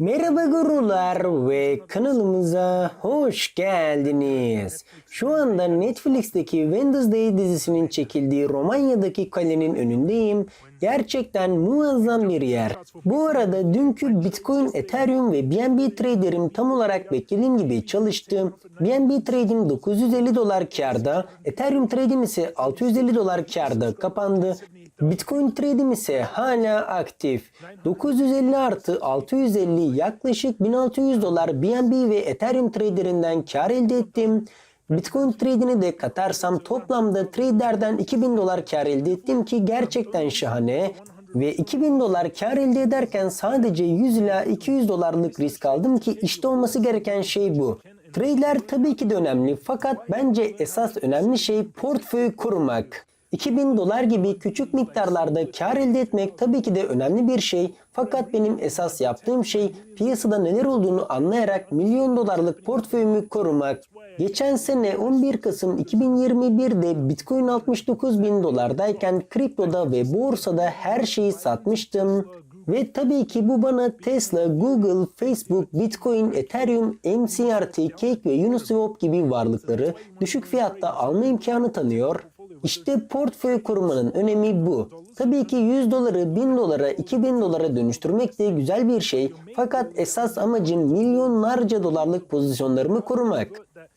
Merhaba gurular ve kanalımıza hoş geldiniz. Şu anda Netflix'teki Wednesday dizisinin çekildiği Romanya'daki kalenin önündeyim. Gerçekten muazzam bir yer. Bu arada dünkü Bitcoin, Ethereum ve BNB traderim tam olarak beklediğim gibi çalıştı. BNB trade'im 950 dolar karda, Ethereum trade'im ise 650 dolar karda kapandı. Bitcoin trade'im ise hala aktif. 950 artı 650 yaklaşık 1600 dolar BNB ve Ethereum trader'inden kar elde ettim. Bitcoin trade'ini de katarsam toplamda trader'den 2000 dolar kar elde ettim ki gerçekten şahane. Ve 2000 dolar kar elde ederken sadece 100 ila 200 dolarlık risk aldım ki işte olması gereken şey bu. Trade'ler tabii ki de önemli fakat bence esas önemli şey portföy kurmak. 2000 dolar gibi küçük miktarlarda kar elde etmek tabii ki de önemli bir şey. Fakat benim esas yaptığım şey piyasada neler olduğunu anlayarak milyon dolarlık portföyümü korumak. Geçen sene 11 Kasım 2021'de Bitcoin 69 bin dolardayken kriptoda ve borsada her şeyi satmıştım. Ve tabii ki bu bana Tesla, Google, Facebook, Bitcoin, Ethereum, MCRT, Cake ve Uniswap gibi varlıkları düşük fiyatta alma imkanı tanıyor. İşte portföy korumanın önemi bu. Tabii ki 100 doları 1000 dolara 2000 dolara dönüştürmek de güzel bir şey. Fakat esas amacım milyonlarca dolarlık pozisyonlarımı korumak.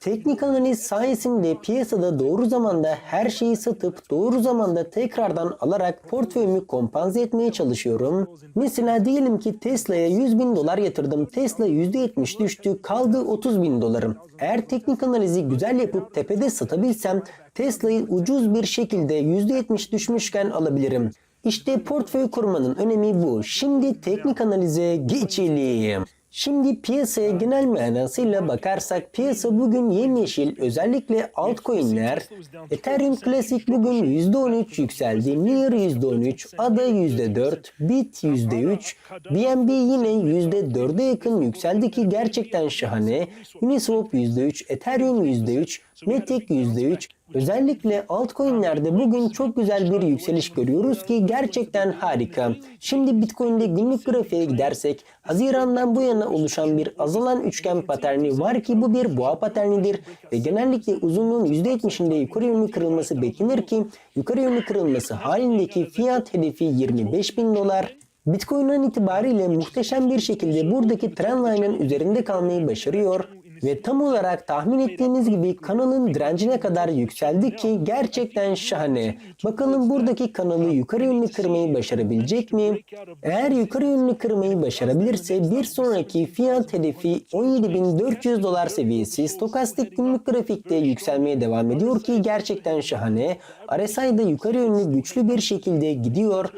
Teknik analiz sayesinde piyasada doğru zamanda her şeyi satıp doğru zamanda tekrardan alarak portföyümü kompanze etmeye çalışıyorum. Mesela diyelim ki Tesla'ya 100 bin dolar yatırdım. Tesla %70 düştü kaldı 30 bin dolarım. Eğer teknik analizi güzel yapıp tepede satabilsem Tesla'yı ucuz bir şekilde %70 düşmüşken alabilirim. İşte portföy kurmanın önemi bu. Şimdi teknik analize geçelim. Şimdi piyasaya genel manasıyla bakarsak piyasa bugün yemyeşil özellikle altcoin'ler Ethereum Classic bugün %13 yükseldi. Near %13, ADA %4, BIT %3, BNB yine %4'e yakın yükseldi ki gerçekten şahane. Uniswap %3, Ethereum %3, Matic %3, Özellikle altcoin'lerde bugün çok güzel bir yükseliş görüyoruz ki gerçekten harika. Şimdi Bitcoin'de günlük grafiğe gidersek Haziran'dan bu yana oluşan bir azalan üçgen paterni var ki bu bir boğa paternidir ve genellikle uzunluğun %70'inde yukarı yönlü kırılması beklenir ki yukarı yönlü kırılması halindeki fiyat hedefi 25 bin dolar. Bitcoin'den itibariyle muhteşem bir şekilde buradaki trendline'ın üzerinde kalmayı başarıyor ve tam olarak tahmin ettiğimiz gibi kanalın direncine kadar yükseldi ki gerçekten şahane. Bakalım buradaki kanalı yukarı yönlü kırmayı başarabilecek mi? Eğer yukarı yönlü kırmayı başarabilirse bir sonraki fiyat hedefi 17.400 dolar seviyesi stokastik günlük grafikte yükselmeye devam ediyor ki gerçekten şahane. RSI'da yukarı yönlü güçlü bir şekilde gidiyor.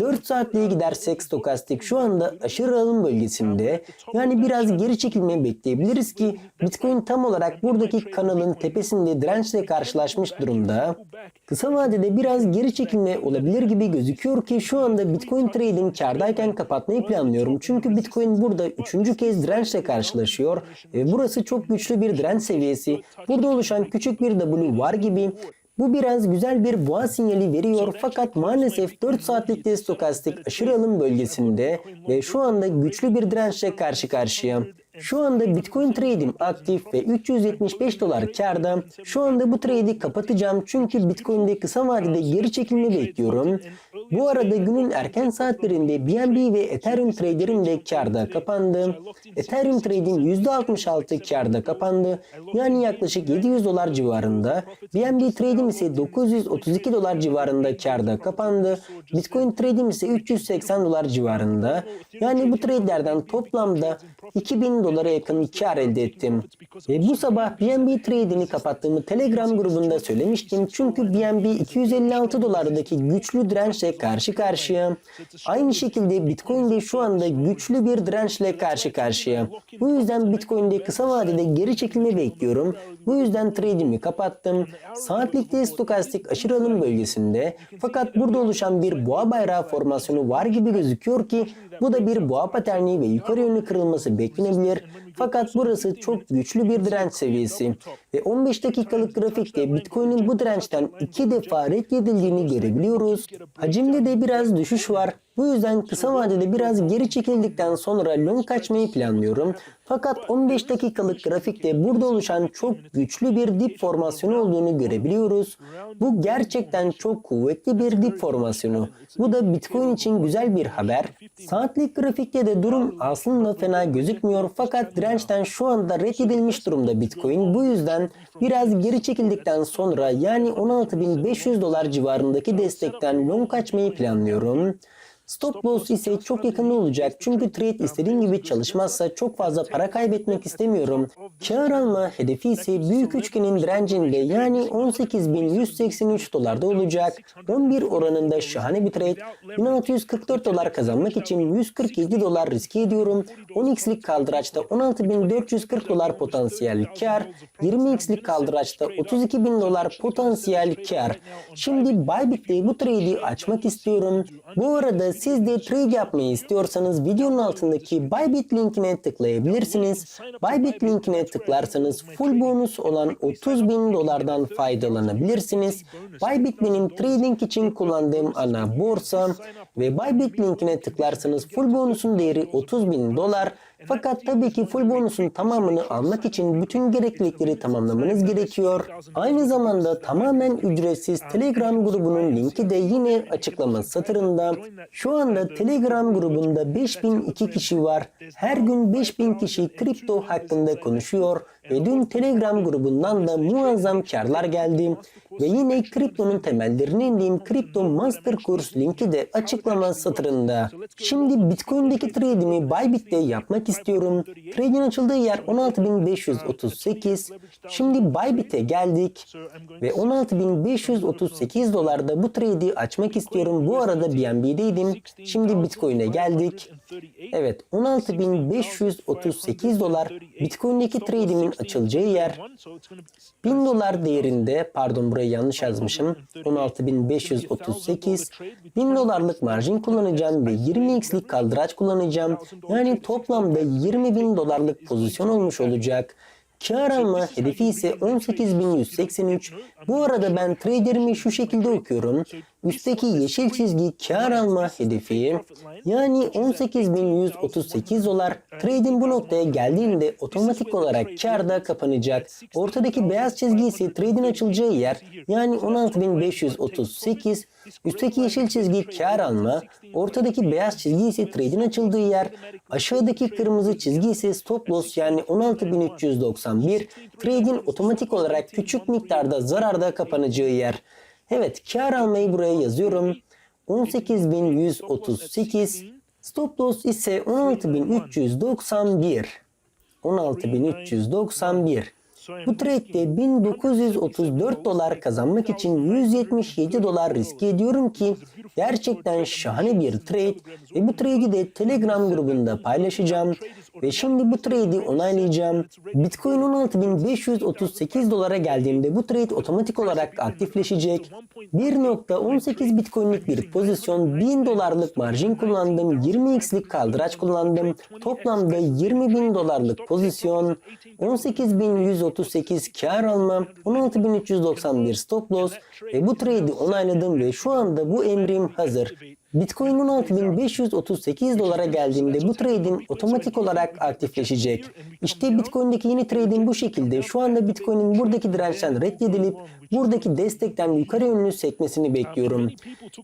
4 saatliğe gidersek stokastik şu anda aşırı alım bölgesinde. Yani biraz geri çekilme bekleyebiliriz ki Bitcoin tam olarak buradaki kanalın tepesinde dirençle karşılaşmış durumda. Kısa vadede biraz geri çekilme olabilir gibi gözüküyor ki şu anda Bitcoin trading kardayken kapatmayı planlıyorum. Çünkü Bitcoin burada üçüncü kez dirençle karşılaşıyor. Ve burası çok güçlü bir direnç seviyesi. Burada oluşan küçük bir W var gibi. Bu biraz güzel bir boğa sinyali veriyor fakat maalesef 4 saatlikte stokastik aşırı alım bölgesinde ve şu anda güçlü bir dirençle karşı karşıya. Şu anda Bitcoin trade'im aktif ve 375 dolar karda. Şu anda bu trade'i kapatacağım çünkü Bitcoin'de kısa vadede geri çekilme bekliyorum. Bu arada günün erken saatlerinde BNB ve Ethereum trade'im de karda kapandı. Ethereum trade'im %66 karda kapandı. Yani yaklaşık 700 dolar civarında. BNB trade'im ise 932 dolar civarında karda kapandı. Bitcoin trade'im ise 380 dolar civarında. Yani bu trade'lerden toplamda 2000 dolara yakın kar elde ettim. Ve bu sabah BNB trade'ini kapattığımı Telegram grubunda söylemiştim. Çünkü BNB 256 dolardaki güçlü dirençle karşı karşıya. Aynı şekilde Bitcoin'de şu anda güçlü bir dirençle karşı karşıya. Bu yüzden Bitcoin'de kısa vadede geri çekilme bekliyorum. Bu yüzden trade'imi kapattım. Saatlikte stokastik aşırı alım bölgesinde. Fakat burada oluşan bir boğa bayrağı formasyonu var gibi gözüküyor ki bu da bir boğa paterni ve yukarı yönlü kırılması beklenebilir. Fakat burası çok güçlü bir direnç seviyesi ve 15 dakikalık grafikte Bitcoin'in bu dirençten iki defa reddedildiğini görebiliyoruz. Hacimde de biraz düşüş var. Bu yüzden kısa vadede biraz geri çekildikten sonra long kaçmayı planlıyorum. Fakat 15 dakikalık grafikte burada oluşan çok güçlü bir dip formasyonu olduğunu görebiliyoruz. Bu gerçekten çok kuvvetli bir dip formasyonu. Bu da Bitcoin için güzel bir haber. Saatlik grafikte de durum aslında fena gözükmüyor fakat dirençten şu anda reddedilmiş durumda Bitcoin. Bu yüzden biraz geri çekildikten sonra yani 16.500 dolar civarındaki destekten long kaçmayı planlıyorum. Stop loss ise çok yakında olacak çünkü trade istediğim gibi çalışmazsa çok fazla para kaybetmek istemiyorum. Kar alma hedefi ise büyük üçgenin direncinde yani 18.183 dolarda olacak. 11 oranında şahane bir trade. 1644 dolar kazanmak için 147 dolar riske ediyorum. 10x'lik kaldıraçta 16.440 dolar potansiyel kar. 20x'lik kaldıraçta 32.000 dolar potansiyel kar. Şimdi Bybit'te bu trade'i açmak istiyorum. Bu arada siz de trade yapmayı istiyorsanız videonun altındaki Bybit linkine tıklayabilirsiniz. Bybit linkine tıklarsanız full bonus olan 30 bin dolardan faydalanabilirsiniz. Bybit benim trading için kullandığım ana borsa ve Bybit linkine tıklarsanız full bonusun değeri 30 bin dolar. Fakat tabii ki full bonusun tamamını almak için bütün gereklilikleri tamamlamanız gerekiyor. Aynı zamanda tamamen ücretsiz Telegram grubunun linki de yine açıklama satırında. Şu anda Telegram grubunda 5002 kişi var. Her gün 5000 kişi kripto hakkında konuşuyor ve dün Telegram grubundan da muazzam karlar geldi. Ve yine kriptonun temellerini indiğim Kripto Master Kurs linki de açıklama satırında. Şimdi Bitcoin'deki trade'imi Bybit'te yapmak istiyorum. Trade'in açıldığı yer 16.538. Şimdi Bybit'e geldik ve 16.538 dolarda bu trade'i açmak istiyorum. Bu arada BNB'deydim. Şimdi Bitcoin'e geldik. Evet 16.538 dolar Bitcoin'deki trade'imin açılacağı yer 1000 dolar değerinde pardon burayı yanlış yazmışım 16.538 1000 dolarlık marjin kullanacağım ve 20x'lik kaldıraç kullanacağım yani toplamda 20.000 dolarlık pozisyon olmuş olacak. Kar alma hedefi ise 18.183. Bu arada ben traderimi şu şekilde okuyorum. Üstteki yeşil çizgi kar alma hedefi yani 18.138 dolar. Trade'in bu noktaya geldiğinde otomatik olarak karda kapanacak. Ortadaki beyaz çizgi ise trade'in açılacağı yer yani 16.538. Üstteki yeşil çizgi kar alma. Ortadaki beyaz çizgi ise trade'in açıldığı yer. Aşağıdaki kırmızı çizgi ise stop loss yani 16.391. Trade'in otomatik olarak küçük miktarda zararda kapanacağı yer. Evet kar almayı buraya yazıyorum. 18.138 stop loss ise 16.391 16.391 bu trade'de 1934 dolar kazanmak için 177 dolar riske ediyorum ki gerçekten şahane bir trade ve bu trade'i de Telegram grubunda paylaşacağım şimdi bu trade'i onaylayacağım. Bitcoin 16.538 dolara geldiğinde bu trade otomatik olarak aktifleşecek. 1.18 Bitcoin'lik bir pozisyon 1000 dolarlık marjin kullandım. 20x'lik kaldıraç kullandım. Toplamda 20.000 dolarlık pozisyon 18.138 kar alma 16.391 stop loss ve bu trade'i onayladım ve şu anda bu emrim hazır. Bitcoin 16.538 dolara geldiğinde bu trade'in otomatik olarak aktifleşecek. İşte Bitcoin'deki yeni trade'in bu şekilde. Şu anda Bitcoin'in buradaki dirençten reddedilip buradaki destekten yukarı yönlü sekmesini bekliyorum.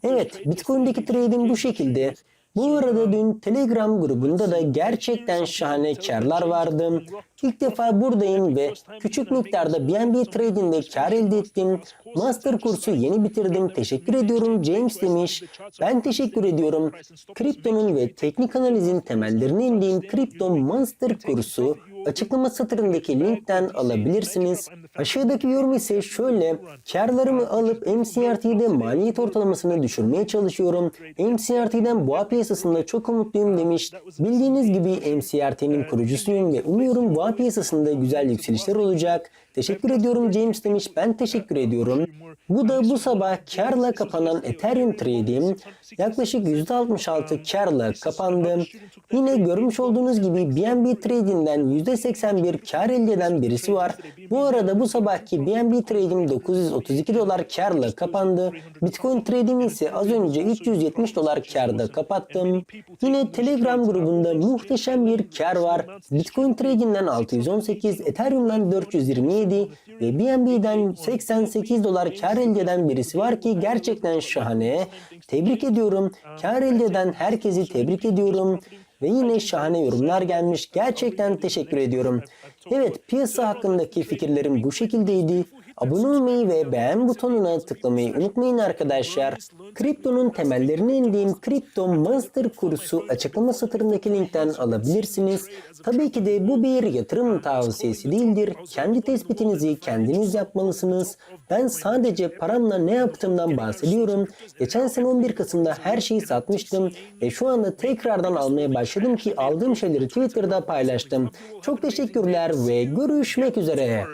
Evet, Bitcoin'deki trade'in bu şekilde. Bu arada dün Telegram grubunda da gerçekten şahane karlar vardı. İlk defa buradayım ve küçük miktarda BNB Trading'de kar elde ettim. Master kursu yeni bitirdim. Teşekkür ediyorum James demiş. Ben teşekkür ediyorum. Kriptonun ve teknik analizin temellerini indiğim Kripto Master kursu açıklama satırındaki linkten alabilirsiniz. Aşağıdaki yorum ise şöyle. Karlarımı alıp MCRT'de maliyet ortalamasını düşürmeye çalışıyorum. MCRT'den boğa piyasasında çok umutluyum demiş. Bildiğiniz gibi MCRT'nin kurucusuyum ve umuyorum boğa piyasasında güzel yükselişler olacak. Teşekkür ediyorum James demiş. Ben teşekkür ediyorum. Bu da bu sabah karla kapanan Ethereum trade'im yaklaşık %66 karla kapandı. Yine görmüş olduğunuz gibi BNB trading'den %81 kar elde eden birisi var. Bu arada bu sabahki BNB trade'im 932 dolar karla kapandı. Bitcoin trade'imi ise az önce 370 dolar karda kapattım. Yine Telegram grubunda muhteşem bir kar var. Bitcoin trade'inden 618, Ethereum'dan 427 ve BNB'den 88 dolar kar elde eden birisi var ki gerçekten şahane. Tebrik ediyorum. Kar elde eden herkesi tebrik ediyorum. Ve yine şahane yorumlar gelmiş. Gerçekten teşekkür ediyorum. Evet piyasa hakkındaki fikirlerim bu şekildeydi. Abone olmayı ve beğen butonuna tıklamayı unutmayın arkadaşlar. Kriptonun temellerini indiğim Kripto Master kursu açıklama satırındaki linkten alabilirsiniz. Tabii ki de bu bir yatırım tavsiyesi değildir. Kendi tespitinizi kendiniz yapmalısınız. Ben sadece paramla ne yaptığımdan bahsediyorum. Geçen sene 11 Kasım'da her şeyi satmıştım ve şu anda tekrardan almaya başladım ki aldığım şeyleri Twitter'da paylaştım. Çok teşekkürler ve görüşmek üzere.